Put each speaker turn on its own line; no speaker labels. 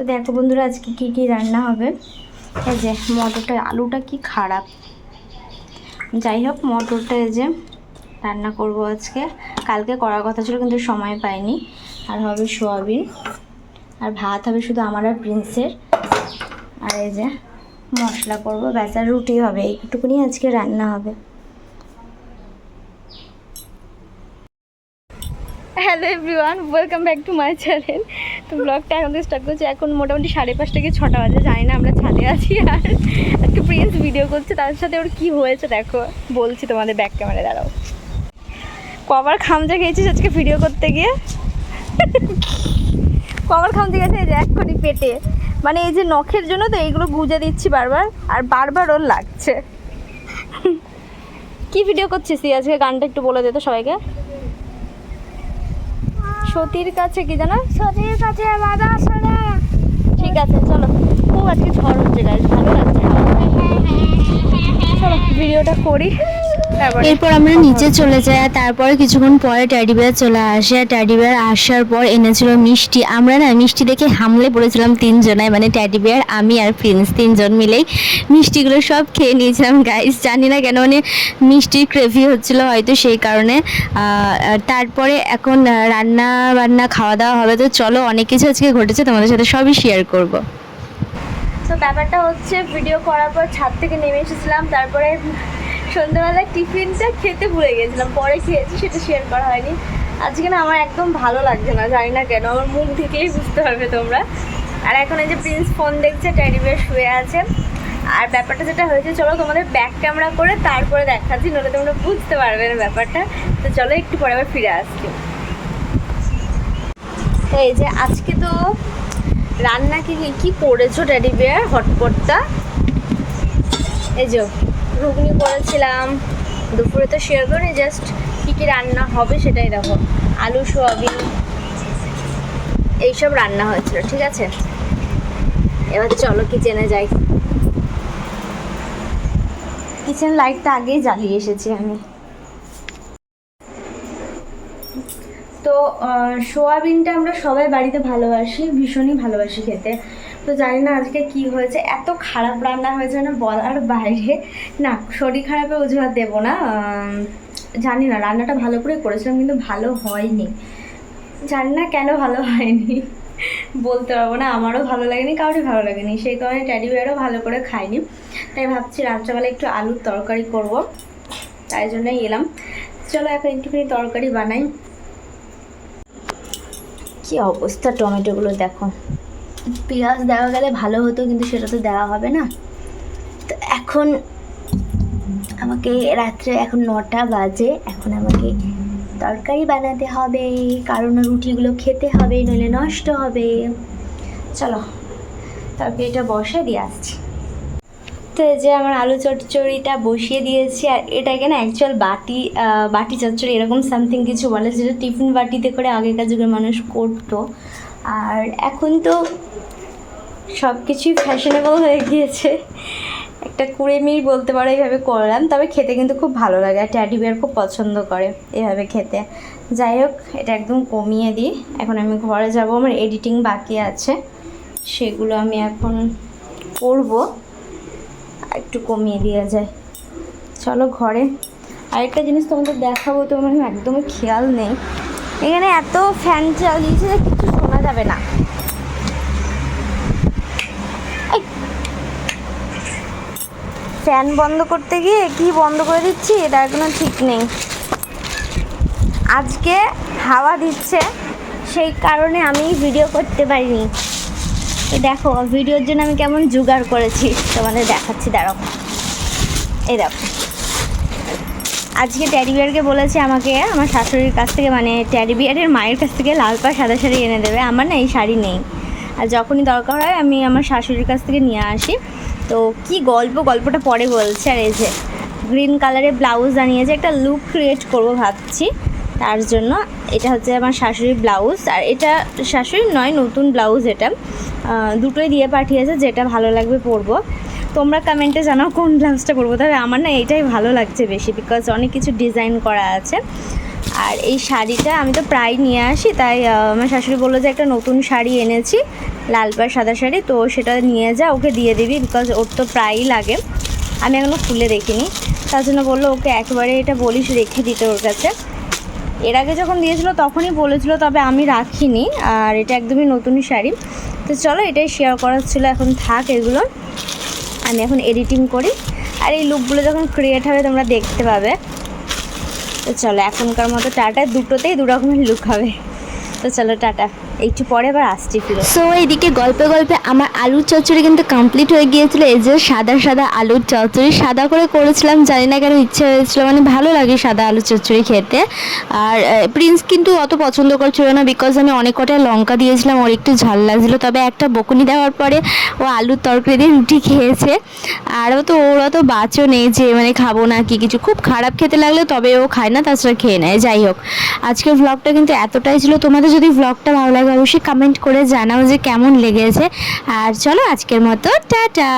তো দেখো বন্ধুরা, আজকে কী কী রান্না হবে? এই যে মটরটা, আলুটা কি খারাপ? যাই হোক, মটরটা এই যে রান্না করব আজকে। কালকে করার কথা ছিল, কিন্তু সময় পাইনি। আর হবে সোয়াবিন। আর ভাত হবে শুধু আমার আর প্রিন্সের। আর এই যে মশলা করব। আর রুটি হবে। এইটুকুনি আজকে রান্না হবে। Hello everyone welcome back to my channel তো ব্লগটা এখন থেকে স্টার্ট করছি। এখন মোটামুটি সাড়ে পাঁচটা কি ছটা বাজে, জানি না, আমরা ছাদে আছি আর আজকে প্রিন্স ভিডিও করছে, তার সাথে ওর কি হয়েছে দেখো। বলছি তোমাদের ব্যাক ক্যামেরা দাঁড়াও। কবার খামজা খেয়েছিস আজকে ভিডিও করতে গিয়ে? কবার খামজা গেছে এই যে এক্ষুনি পেটে। মানে এই যে নখের জন্য তো এইগুলো গুজে দিচ্ছি বারবার, আর বারবার ওর লাগছে। কি ভিডিও করছিস আজকে গানটা একটু বলে দে তো সবাইকে। সতীর কাছে কি জানো?
সতীর কাছে বাবা শোনা
ঠিক আছে চলো। খুব আজকে ঝড় হচ্ছে গাছ ভালো লাগছে। চলো ভিডিওটা করি।
এরপর আমরা নিচে চলে যাই আর তারপরে কিছুক্ষণ পরে ট্যাডি বিয়ার চলে আসে। আর ট্যাডি বিয়ার আসার পর এনেছিল মিষ্টি। আমরা না মিষ্টি দেখে হামলে পড়েছিলাম তিনজনায় মানে ট্যাডি বিয়ার আমি আর প্রিন্স তিনজন মিলেই। মিষ্টিগুলো সব খেয়ে নিয়েছিলাম গাইস জানি না কেন মানে মিষ্টির ক্রেভি হচ্ছিল হয়তো সেই কারণে। তারপরে এখন রান্না বান্না খাওয়া দাওয়া হবে তো চলো অনেক কিছু আজকে ঘটেছে তোমাদের সাথে সবই শেয়ার করব।
তো ব্যাপারটা হচ্ছে ভিডিও করার পর ছাদ থেকে নেমে এসেছিলাম তারপরে সন্ধ্যাবেলায় টিফিনটা খেতে ভুলে গেছিলাম, পরে খেয়েছি, সেটা শেয়ার করা হয়নি। আজকে না আমার একদম ভালো লাগছে না, জানি না কেন, আমার মুখ থেকেই বুঝতে পারবে তোমরা। আর এখন এই যে প্রিন্স ফোন দেখছে ট্যাডি বেয়ার শুয়ে আছে। আর ব্যাপারটা যেটা হয়েছে, চলো তোমাদের ব্যাক ক্যামেরা করে তারপরে দেখাচ্ছি নলে তোমরা বুঝতে পারবে না ব্যাপারটা। তো চলো একটু পরে আবার ফিরে আসছি। এই যে আজকে তো রান্না কি কি করেছ ড্যাডি বিয়ার হটপটটা এই যে ঘুগনি করেছিলাম। দুপুরে তো শেয়ার করি জাস্ট কী কী রান্না হবে সেটাই দেখো। আলু, সোয়াবিন, এইসব রান্না হয়েছিল, ঠিক আছে? এবার চলো কিচেনে যাই। কিচেন লাইটটা আগেই জ্বালিয়ে এসেছি আমি তো আহ, সোয়াবিনটা আমরা সবাই বাড়িতে ভালোবাসি, ভীষণই ভালোবাসি খেতে। তো জানি না আজকে কি হয়েছে, এত খারাপ রান্না হয়েছে না বলার বাইরে। না, শরীর খারাপে অজুহাত দেবো না। জানি না, রান্নাটা ভালো করে করেছিলাম কিন্তু ভালো হয়নি। জানি না কেন ভালো হয়নি। বলতে পারব না, আমারও ভালো লাগেনি, কারোরই ভালো লাগেনি। সেই কারণে ট্যাডি বিয়ারও ভালো করে খাইনি। তাই ভাবছি রাত্রেবেলা একটু আলুর তরকারি করব। তাই জন্যই এলাম। চলো এখন একটুখানি তরকারি বানাই। কি অবস্থা টমেটোগুলো দেখো? পেঁয়াজ দেওয়া গেলে ভালো হতো, কিন্তু সেটা তো দেওয়া হবে না। তো এখন আমাকে রাত্রে এখন নটা বাজে, এখন আমাকে তরকারি বানাতে হবে, কারণ রুটিগুলো খেতে হবে, নইলে নষ্ট হবে। চলো, তরকারিটা বসে দিয়ে আসছি। তো এই যে আমার আলু চচ্চড়িটা বসিয়ে দিয়েছি, আর এটাকে না অ্যাকচুয়াল বাটি বাটি চচ্চড়ি এরকম সামথিং কিছু বলে, যেটা টিফিন বাটিতে করে আগেকার যুগের মানুষ করতো। আর এখন তো সব কিছুই ফ্যাশনেবল হয়ে গিয়েছে। একটা কুড়েমির বলতে পারো এইভাবে করলাম, তবে খেতে কিন্তু খুব ভালো লাগে, আর ট্যাডি বিয়ার খুব পছন্দ করে এভাবে খেতে। যাই হোক, এটা একদম কমিয়ে দিই। এখন আমি ঘরে যাব, আমার এডিটিং বাকি আছে, সেগুলো আমি এখন করব। একটু কমিয়ে দেওয়া যায়। চলো ঘরে। আরেকটা জিনিস তোমাদের দেখাবো, তো আমার একদমই খেয়াল নেই। এখানে এত ফ্যান চালিয়েছে যে কিছু শোনা যাবে না। ফ্যান বন্ধ করতে গিয়ে কি বন্ধ করে দিচ্ছি এটার কোনো ঠিক নেই। আজকে হাওয়া দিচ্ছে, সেই কারণে আমি ভিডিও করতে পারিনি। তো দেখো, ভিডিওর জন্য আমি কেমন জোগাড় করেছি। তোমাদের দেখাচ্ছি, দাঁড়াও। এই দেখো। আজকে ট্যাডি বিয়ারকে বলেছে আমাকে, আমার শাশুড়ির কাছ থেকে মানে ট্যাডি বিয়ারের মায়ের কাছ থেকে লাল পা সাদা শাড়ি এনে দেবে। আমার না এই শাড়ি নেই। আর যখনই দরকার হয়, আমি আমার শাশুড়ির কাছ থেকে নিয়ে আসি। তো কি গল্প, গল্পটা পরে বলছে। আর এই যে গ্রিন কালারের ব্লাউজ আনিয়েছে, একটা লুক ক্রিয়েট করব ভাবছি। তার জন্য এটা হচ্ছে আমার শাশুড়ির ব্লাউজ আর এটা শাশুড়ির নয়, নতুন ব্লাউজ এটা। দুটোই দিয়ে পাঠিয়েছে, যেটা ভালো লাগবে পরবো তোমরা কমেন্টে জানাও কোন ব্লাউজটা পরবো তবে আমার না এইটাই ভালো লাগছে বেশি বিকজ অনেক কিছু ডিজাইন করা আছে। আর এই শাড়িটা আমি তো প্রায় নিয়ে আসি, তাই আমার শাশুড়ি বলল যে একটা নতুন শাড়ি এনেছি লাল পাড় সাদা শাড়ি, তো সেটা নিয়ে যা, ওকে দিয়ে দিবি বিকজ ওর তো প্রায়ই লাগে। আমি এখনও খুলে দেখিনি। তার জন্য বলল, ওকে একবারে এটা বলিস, রেখে দিতে ওর কাছে। এর আগে যখন দিয়েছিল তখনই বলেছিল, তবে আমি রাখিনি, আর এটা একদমই নতুনই শাড়ি। তো চলো এটাই শেয়ার করার ছিল, এখন থাক এগুলো। আমি এখন এডিটিং করি। আর এই লুকগুলো যখন ক্রিয়েট হবে তোমরা দেখতে পাবে। তো চলো এখনকার মতো টাটা দুটোতেই দু রকমের লুক হবে। তো চলো টাটা একটু পরে আবার আসছি ফিরে
সো এইদিকে গল্পে গল্পে আমার আলুর চচ্চড়ি কিন্তু কমপ্লিট হয়ে গিয়েছিল। এই যে সাদা সাদা আলুর চচ্চড়ি, সাদা করে করেছিলাম, জানি না কেন ইচ্ছে হয়েছিল মানে ভালো লাগে সাদা আলুর চচ্চড়ি খেতে। আর প্রিন্স কিন্তু অত পছন্দ করছিল না বিকজ আমি অনেক কটা লঙ্কা দিয়েছিলাম, ওর একটু ঝাল লাগছিল। তবে একটা বকুনি দেওয়ার পরে ও আলুর তরকারি দিয়ে রুটি খেয়েছে। আর তো ওরা তো বাঁচও নেই যে মানে খাব না কি কিছু। খুব খারাপ খেতে লাগলে তবে ও খায় না, তাছাড়া খেয়ে নেয়, যাই হোক। আজকের ব্লগটা কিন্তু এতটাই ছিল। তোমাদের যদি ব্লগটা ভালো লাগে অবশ্যই কমেন্ট করে জানাও যে কেমন লেগেছে। আর চলো আজকের মতো টাটা!